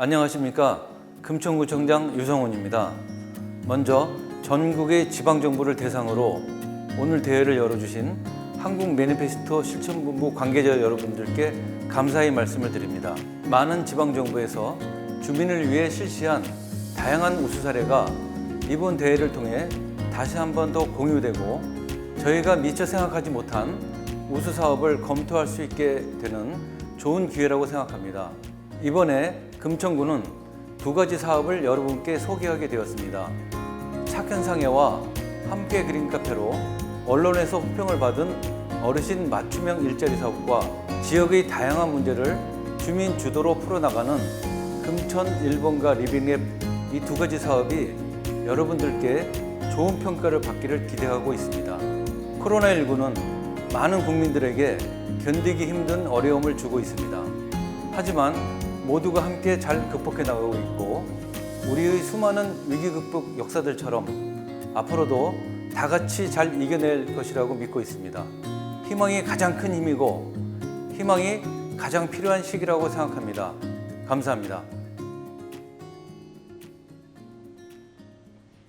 안녕하십니까 금천구청장 유성훈입니다. 먼저 전국의 지방정부를 대상으로 오늘 대회를 열어주신 한국 매니페스토 실천본부 관계자 여러분들께 감사의 말씀을 드립니다. 많은 지방정부에서 주민을 위해 실시한 다양한 우수 사례가 이번 대회를 통해 다시 한 번 더 공유되고 저희가 미처 생각하지 못한 우수 사업을 검토할 수 있게 되는 좋은 기회라고 생각합니다. 이번에 금천구는 두 가지 사업을 여러분께 소개하게 되었습니다. 착현상회와 함께 그림 카페로 언론에서 호평을 받은 어르신 맞춤형 일자리 사업과 지역의 다양한 문제를 주민 주도로 풀어나가는 금천 1번가 리빙앱 이 두 가지 사업이 여러분들께 좋은 평가를 받기를 기대하고 있습니다. 코로나19는 많은 국민들에게 견디기 힘든 어려움을 주고 있습니다. 하지만 모두가 함께 잘 극복해 나가고 있고 우리의 수많은 위기 극복 역사들처럼 앞으로도 다 같이 잘 이겨낼 것이라고 믿고 있습니다. 희망이 가장 큰 힘이고 희망이 가장 필요한 시기라고 생각합니다. 감사합니다.